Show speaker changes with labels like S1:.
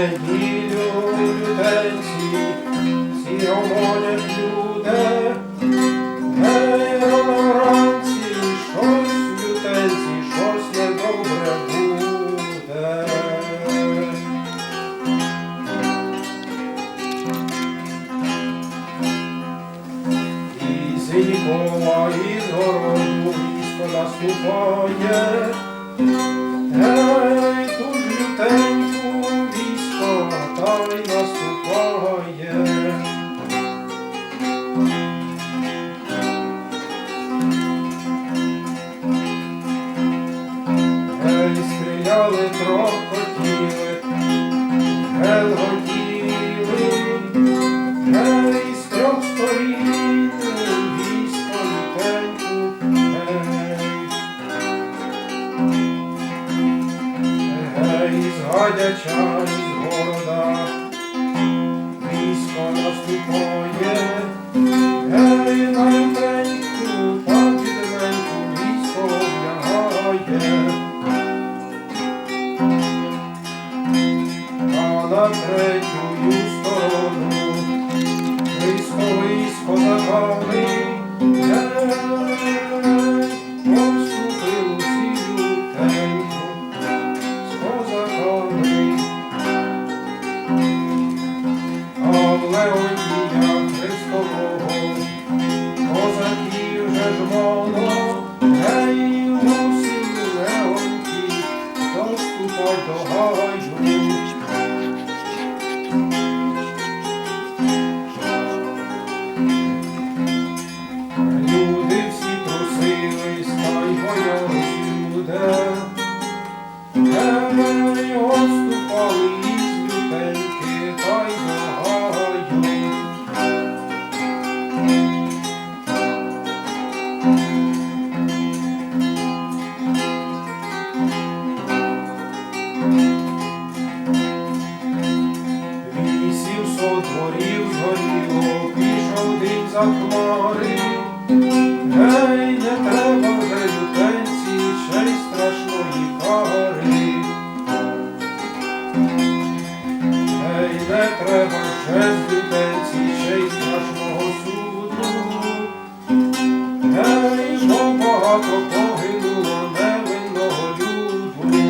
S1: неділю людей всі омолять люди, гей рано вранці, щось лютенці, щось недобре буде. І з нікола із городу військо наступає, гей! кричали, трохотіли гелготіли, гели з трьох сторін, військо літеньку гей, гей, з гадяча, з города, військо наступає. третю сторону, Христовий сподобали, обступив усі теньку, спозакали, але одія Христового, козаків же жмоно. Люди всі просились, та й боялись людей, Гей, оступали із та й загаю. ходить за гей, не треба вже пенсії, ще й страшної кори. Гей, не треба вже пенсії, ще й страшного суду. Гей, бо багато погинуло невинного люду.